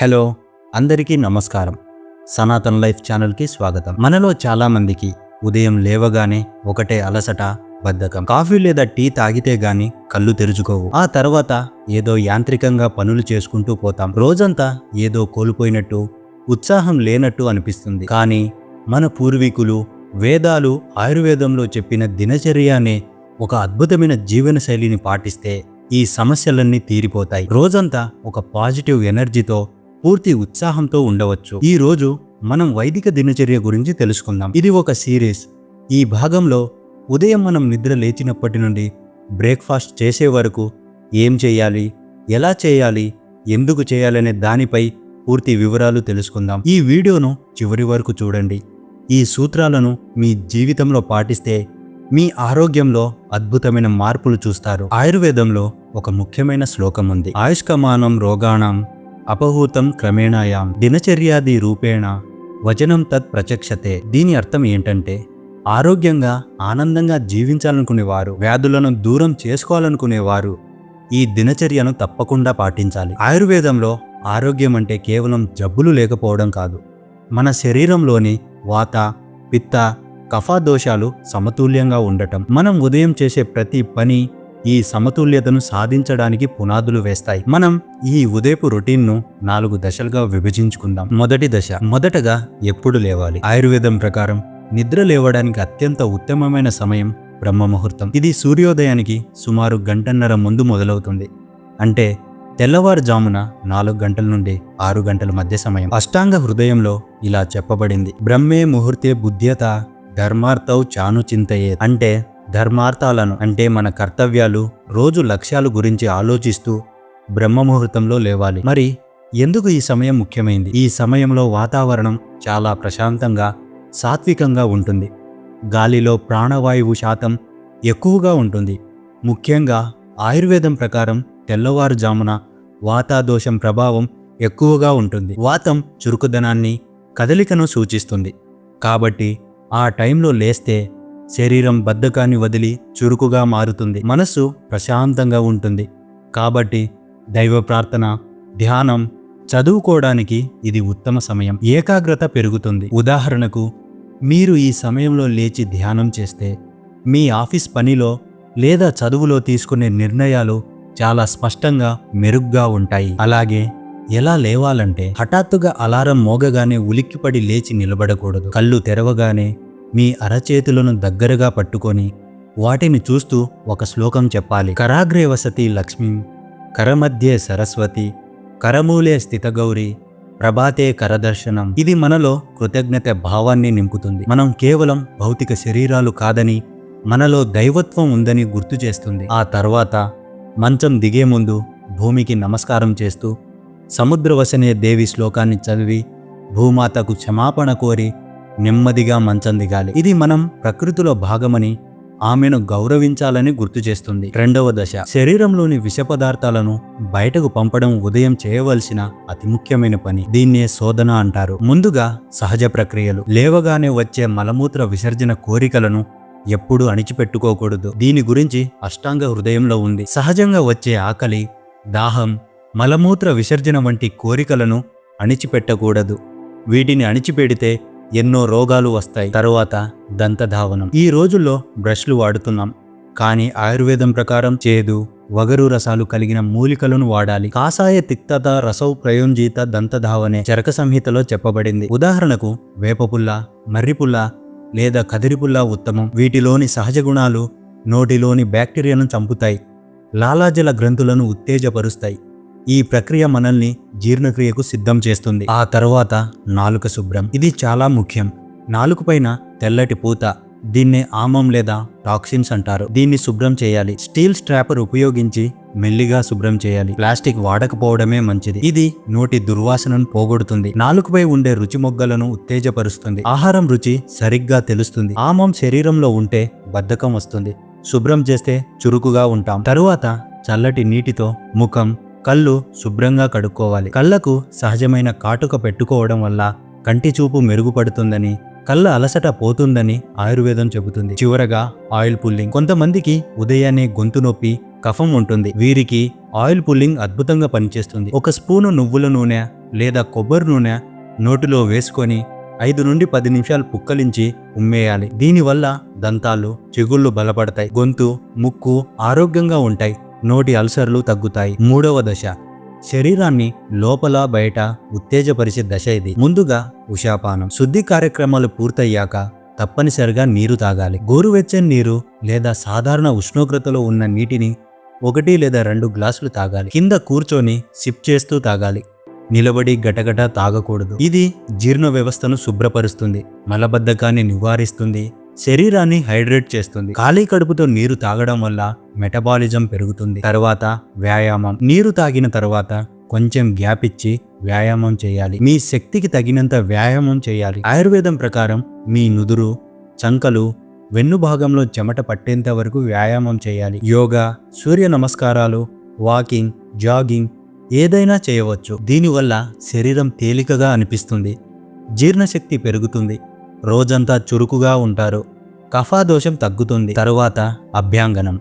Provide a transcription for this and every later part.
Hello అందరికీ నమస్కారం. Sanatan life ఛానల్కి స్వాగతం. మనలో చాలామందికి ఉదయం లేవగానే ఒకటే అలసట బద్ధకం. కాఫీ లేదా టీ తాగితే గాని కళ్ళు తెరుచుకోవు. ఆ తర్వాత ఏదో యాంత్రికంగా పనులు చేసుకుంటూ పోతాం. రోజంతా ఏదో కోల్పోయినట్టు ఉత్సాహం లేనట్టు అనిపిస్తుంది. కానీ మన పూర్వీకులు వేదాలు ఆయుర్వేదంలో చెప్పిన దినచర్య అనే ఒక అద్భుతమైన జీవన శైలిని పాటిస్తే ఈ సమస్యలన్నీ తీరిపోతాయి. రోజంతా ఒక పాజిటివ్ ఎనర్జీతో పూర్తి ఉత్సాహంతో ఉండవచ్చు. ఈ రోజు మనం వైదిక దినచర్య గురించి తెలుసుకుందాం. ఇది ఒక సిరీస్ ఈ భాగంలో ఉదయం మనం నిద్ర లేచినప్పటి నుండి బ్రేక్ఫాస్ట్ చేసే వరకు ఏం చేయాలి? ఎలా చేయాలి? ఎందుకు చేయాలనే దానిపై పూర్తి వివరాలు తెలుసుకుందాం. ఈ వీడియోను చివరి వరకు చూడండి. ఈ సూత్రాలను మీ జీవితంలో పాటిస్తే మీ ఆరోగ్యంలో అద్భుతమైన మార్పులు చూస్తారు. ఆయుర్వేదంలో ఒక ముఖ్యమైన శ్లోకం ఉంది ఆయుష్కమానం రోగాణం అపహూతం క్రమేణాయాం దినచర్యాది రూపేణ వచనం తత్ ప్రచక్షతే దీని అర్థం ఏంటంటే ఆరోగ్యంగా ఆనందంగా జీవించాలనుకునేవారు వ్యాధులను దూరం చేసుకోవాలనుకునేవారు ఈ దినచర్యను తప్పకుండా పాటించాలి. ఆయుర్వేదంలో ఆరోగ్యం అంటే కేవలం జబ్బులు లేకపోవడం కాదు. మన శరీరంలోని వాత పిత్త కఫా దోషాలు సమతుల్యంగా ఉండటం. మనం ఉదయం చేసే ప్రతి పని ఈ సమతుల్యతను సాధించడానికి పునాదులు వేస్తాయి. మనం ఈ ఉదయపు రొటీన్ను నాలుగు దశలుగా విభజించుకుందాం. మొదటి దశ మొదటగా ఎప్పుడు లేవాలి? ఆయుర్వేదం ప్రకారం నిద్ర లేవడానికి అత్యంత ఉత్తమమైన సమయం బ్రహ్మ ముహూర్తం ఇది సూర్యోదయానికి సుమారు గంటన్నర ముందు మొదలవుతుంది. అంటే తెల్లవారుజామున నాలుగు గంటల నుండి ఆరు గంటల మధ్య సమయం. అష్టాంగ హృదయంలో ఇలా చెప్పబడింది. బ్రహ్మే ముహూర్తే బుద్ధ్యత ధర్మార్థౌ చాను చింతయే అంటే ధర్మార్థాలను అంటే మన కర్తవ్యాలు రోజు లక్ష్యాలు గురించి ఆలోచిస్తూ బ్రహ్మ ముహూర్తంలో లేవాలి. మరి ఎందుకు ఈ సమయం ముఖ్యమైంది? ఈ సమయంలో వాతావరణం చాలా ప్రశాంతంగా సాత్వికంగా ఉంటుంది. గాలిలో ప్రాణవాయువు శాతం ఎక్కువగా ఉంటుంది. ముఖ్యంగా ఆయుర్వేదం ప్రకారం తెల్లవారుజామున వాతాదోషం ప్రభావం ఎక్కువగా ఉంటుంది. వాతం చురుకుదనాన్ని కదలికను సూచిస్తుంది. కాబట్టి ఆ టైంలో లేస్తే శరీరం బద్ధకాన్ని వదిలి చురుకుగా మారుతుంది. మనస్సు ప్రశాంతంగా ఉంటుంది. కాబట్టి దైవ ప్రార్థన ధ్యానం చదువుకోవడానికి ఇది ఉత్తమ సమయం. ఏకాగ్రత పెరుగుతుంది. ఉదాహరణకు మీరు ఈ సమయంలో లేచి ధ్యానం చేస్తే మీ ఆఫీస్ పనిలో లేదా చదువులో తీసుకునే నిర్ణయాలు చాలా స్పష్టంగా మెరుగ్గా ఉంటాయి. అలాగే ఎలా లేవాలంటే హఠాత్తుగా అలారం మోగగానే ఉలిక్కిపడి లేచి నిలబడకూడదు. కళ్ళు తెరవగానే మీ అరచేతులను దగ్గరగా పట్టుకొని వాటిని చూస్తూ ఒక శ్లోకం చెప్పాలి. కరాగ్రే వసతి లక్ష్మీ కరమధ్యే సరస్వతి కరమూలే స్థితగౌరి ప్రభాతే కరదర్శనం. ఇది మనలో కృతజ్ఞత భావాన్ని నింపుతుంది. మనం కేవలం భౌతిక శరీరాలు కాదని మనలో దైవత్వం ఉందని గుర్తు చేస్తుంది. ఆ తర్వాత మంచం దిగే ముందు భూమికి నమస్కారం చేస్తూ సముద్రవసనే దేవి శ్లోకాన్ని చదివి భూమాతకు క్షమాపణ కోరి నెమ్మదిగా మంచం దిగాలి. ఇది మనం ప్రకృతిలో భాగమని ఆమెను గౌరవించాలని గుర్తు చేస్తుంది. రెండవ దశ. శరీరంలోని విష పదార్థాలను బయటకు పంపడం ఉదయం చేయవలసిన అతి ముఖ్యమైన పని. దీన్నే శోధన అంటారు. ముందుగా సహజ ప్రక్రియలు. లేవగానే వచ్చే మలమూత్ర విసర్జన కోరికలను ఎప్పుడూ అణిచిపెట్టుకోకూడదు. దీని గురించి అష్టాంగ హృదయంలో ఉంది. సహజంగా వచ్చే ఆకలి దాహం మలమూత్ర విసర్జన వంటి కోరికలను అణిచిపెట్టకూడదు. వీటిని అణిచిపెడితే ఎన్నో రోగాలు వస్తాయి. తరువాత దంతధావనం. ఈ రోజుల్లో బ్రష్లు వాడుతున్నాం. కానీ ఆయుర్వేదం ప్రకారం చేదు వగరు రసాలు కలిగిన మూలికలను వాడాలి. కాసాయ తిక్తత రసౌ ప్రయోంజీత దంతధావనే చరక సంహితలో చెప్పబడింది. ఉదాహరణకు వేపపుల్ల మర్రిపుల్ల లేదా కదిరిపుల్ల ఉత్తమం. వీటిలోని సహజ గుణాలు నోటిలోని బ్యాక్టీరియాను చంపుతాయి. లాలాజల గ్రంథులను ఉత్తేజపరుస్తాయి. ఈ ప్రక్రియ మనల్ని జీర్ణక్రియకు సిద్ధం చేస్తుంది. ఆ తర్వాత నాలుక శుభ్రం. ఇది చాలా ముఖ్యం. నాలుక పైన తెల్లటి పూత దీన్నే ఆమం లేదా టాక్సిన్స్ అంటారు. దీన్ని శుభ్రం చేయాలి. స్టీల్ స్ట్రాపర్ ఉపయోగించి మెల్లిగా శుభ్రం చేయాలి. ప్లాస్టిక్ వాడకపోవడమే మంచిది. ఇది నోటి దుర్వాసనను పోగొడుతుంది. నాలుకపై ఉండే రుచి మొగ్గలను ఉత్తేజపరుస్తుంది. ఆహారం రుచి సరిగ్గా తెలుస్తుంది. ఆమం శరీరంలో ఉంటే బద్ధకం వస్తుంది. శుభ్రం చేస్తే చురుకుగా ఉంటాం. తరువాత చల్లటి నీటితో ముఖం కళ్ళు శుభ్రంగా కడుక్కోవాలి. కళ్ళకు సహజమైన కాటుక పెట్టుకోవడం వల్ల కంటి చూపు మెరుగుపడుతుందని కళ్ళ అలసట పోతుందని ఆయుర్వేదం చెబుతుంది. చివరగా ఆయిల్ పుల్లింగ్. కొంతమందికి ఉదయాన్నే గొంతు నొప్పి కఫం ఉంటుంది. వీరికి ఆయిల్ పుల్లింగ్ అద్భుతంగా పనిచేస్తుంది. ఒక స్పూను నువ్వుల నూనె లేదా కొబ్బరి నూనె నోటిలో వేసుకొని ఐదు నుండి పది నిమిషాలు పుక్కలించి ఉమ్మేయాలి. దీనివల్ల దంతాలు చిగుళ్ళు బలపడతాయి. గొంతు ముక్కు ఆరోగ్యంగా ఉంటాయి. నోటి అల్సర్లు తగ్గుతాయి. మూడవ దశ. శరీరాన్ని లోపల బయట ఉత్తేజపరిచే దశ ఇది. ముందుగా ఉషాపానం. శుద్ధి కార్యక్రమాలు పూర్తయ్యాక తప్పనిసరిగా నీరు తాగాలి. గోరువెచ్చని నీరు లేదా సాధారణ ఉష్ణోగ్రతలో ఉన్న నీటిని ఒకటి లేదా రెండు గ్లాసులు తాగాలి. కింద కూర్చొని సిప్ చేస్తూ తాగాలి. నిలబడి గటగట తాగకూడదు. ఇది జీర్ణ వ్యవస్థను శుభ్రపరుస్తుంది. మలబద్ధకాన్ని నివారిస్తుంది. శరీరాన్ని హైడ్రేట్ చేస్తుంది. ఖాళీ కడుపుతో నీరు తాగడం వల్ల మెటబాలిజం పెరుగుతుంది. తర్వాత వ్యాయామం. నీరు తాగిన తర్వాత కొంచెం గ్యాప్ ఇచ్చి వ్యాయామం చేయాలి. మీ శక్తికి తగినంత వ్యాయామం చేయాలి. ఆయుర్వేదం ప్రకారం మీ నుదురు చంకలు వెన్ను భాగంలో చెమట పట్టేంత వరకు వ్యాయామం చేయాలి. యోగా సూర్య నమస్కారాలు వాకింగ్ జాగింగ్ ఏదైనా చేయవచ్చు. దీనివల్ల శరీరం తేలికగా అనిపిస్తుంది. జీర్ణశక్తి పెరుగుతుంది. రోజంతా చురుకుగా ఉంటారు. కఫాదోషం తగ్గుతుంది. తరువాత అభ్యాంగనం.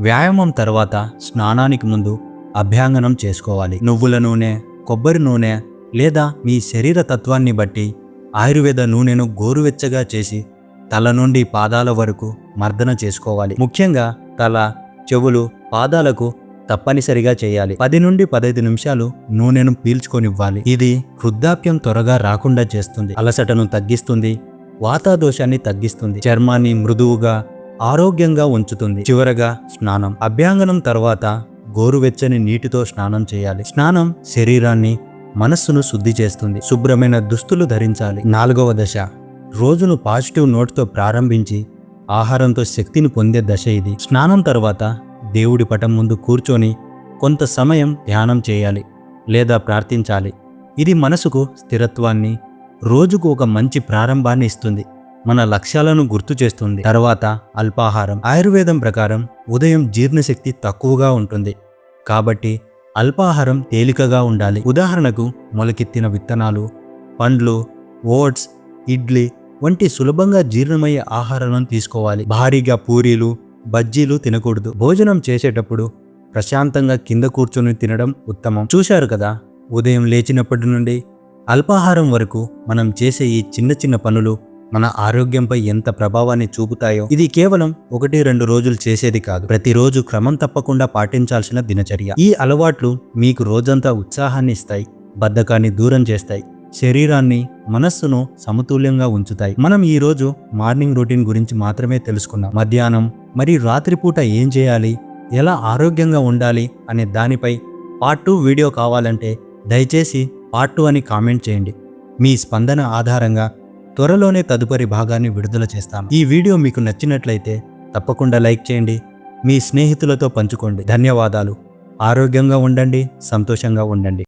వ్యాయామం తర్వాత స్నానానికి ముందు అభ్యాంగనం చేసుకోవాలి. నువ్వుల నూనె కొబ్బరి నూనె లేదా మీ శరీర తత్వాన్ని బట్టి ఆయుర్వేద నూనెను గోరువెచ్చగా చేసి తల నుండి పాదాల వరకు మర్దన చేసుకోవాలి. ముఖ్యంగా తల చెవులు పాదాలకు తప్పనిసరిగా చేయాలి. పది నుండి పదహైదు నిమిషాలు నూనెను పీల్చుకొనివ్వాలి. ఇది వృద్ధాప్యం త్వరగా రాకుండా చేస్తుంది. అలసటను తగ్గిస్తుంది. వాతాదోషాన్ని తగ్గిస్తుంది. చర్మాన్ని మృదువుగా ఆరోగ్యంగా ఉంచుతుంది. చివరగా స్నానం. అభ్యాంగనం తర్వాత గోరువెచ్చని నీటితో స్నానం చేయాలి. స్నానం శరీరాన్ని మనస్సును శుద్ధి చేస్తుంది. శుభ్రమైన దుస్తులు ధరించాలి. నాలుగవ దశ. రోజును పాజిటివ్ నోట్తో ప్రారంభించి ఆహారంతో శక్తిని పొందే దశ ఇది. స్నానం తర్వాత దేవుడి పటం ముందు కూర్చొని కొంత సమయం ధ్యానం చేయాలి లేదా ప్రార్థించాలి. ఇది మనసుకు స్థిరత్వాన్ని రోజుకు ఒక మంచి ప్రారంభాన్ని ఇస్తుంది. మన లక్ష్యాలను గుర్తు చేస్తుంది. తర్వాత అల్పాహారం. ఆయుర్వేదం ప్రకారం ఉదయం జీర్ణశక్తి తక్కువగా ఉంటుంది. కాబట్టి అల్పాహారం తేలికగా ఉండాలి. ఉదాహరణకు మొలకెత్తిన విత్తనాలు పండ్లు ఓట్స్ ఇడ్లీ వంటి సులభంగా జీర్ణమయ్యే ఆహారాలను తీసుకోవాలి. భారీగా పూరీలు బజ్జీలు తినకూడదు. భోజనం చేసేటప్పుడు ప్రశాంతంగా కింద కూర్చొని తినడం ఉత్తమం. చూశారు కదా ఉదయం లేచినప్పటి నుండి అల్పాహారం వరకు మనం చేసే ఈ చిన్న చిన్న పనులు మన ఆరోగ్యంపై ఎంత ప్రభావాన్ని చూపుతాయో. ఇది కేవలం ఒకటి రెండు రోజులు చేసేది కాదు. ప్రతిరోజు క్రమం తప్పకుండా పాటించాల్సిన దినచర్య. ఈ అలవాట్లు మీకు రోజంతా ఉత్సాహాన్ని ఇస్తాయి బద్ధకాన్ని దూరం చేస్తాయి శరీరాన్ని మనస్సును సమతుల్యంగా ఉంచుతాయి. మనం ఈరోజు మార్నింగ్ రొటీన్ గురించి మాత్రమే తెలుసుకున్నాం. మధ్యాహ్నం మరి రాత్రిపూట ఏం చేయాలి? ఎలా ఆరోగ్యంగా ఉండాలి? అనే దానిపై పార్ట్ టూ వీడియో కావాలంటే దయచేసి పార్ట్ టూ అని కామెంట్ చేయండి. మీ స్పందన ఆధారంగా త్వరలోనే తదుపరి భాగాన్ని విడుదల చేస్తాం. ఈ వీడియో మీకు నచ్చినట్లయితే తప్పకుండా లైక్ చేయండి. మీ స్నేహితులతో పంచుకోండి. ధన్యవాదాలు. ఆరోగ్యంగా ఉండండి సంతోషంగా ఉండండి.